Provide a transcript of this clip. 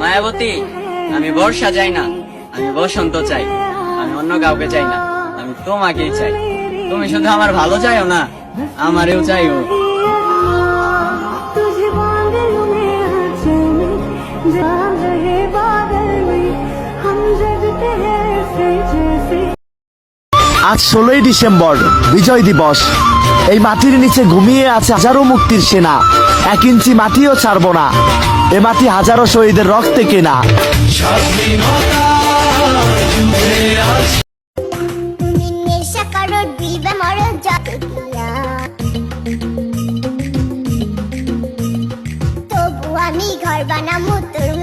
মায়াবতী আমি বর্ষা চাই না আমি বসন্ত চাই আমি অন্য কাউকে চাই না আমি তোমাকেই চাই তুমি শুধু আমার ভালো চাইও না আমারেও চাইও तुझे बांध लूं मैं आंचल में जहाँ रहे बादल আজ ষোলোই ডিসেম্বর, বিজয় দিবস। এই মাটির নিচে ঘুমিয়ে আছে হাজারো মুক্তির সেনা। এক ইঞ্চি মাটিও ছাড়বো না। এ মাটি হাজারো শহীদের রক্তে কেনা। আমি ঘর তোর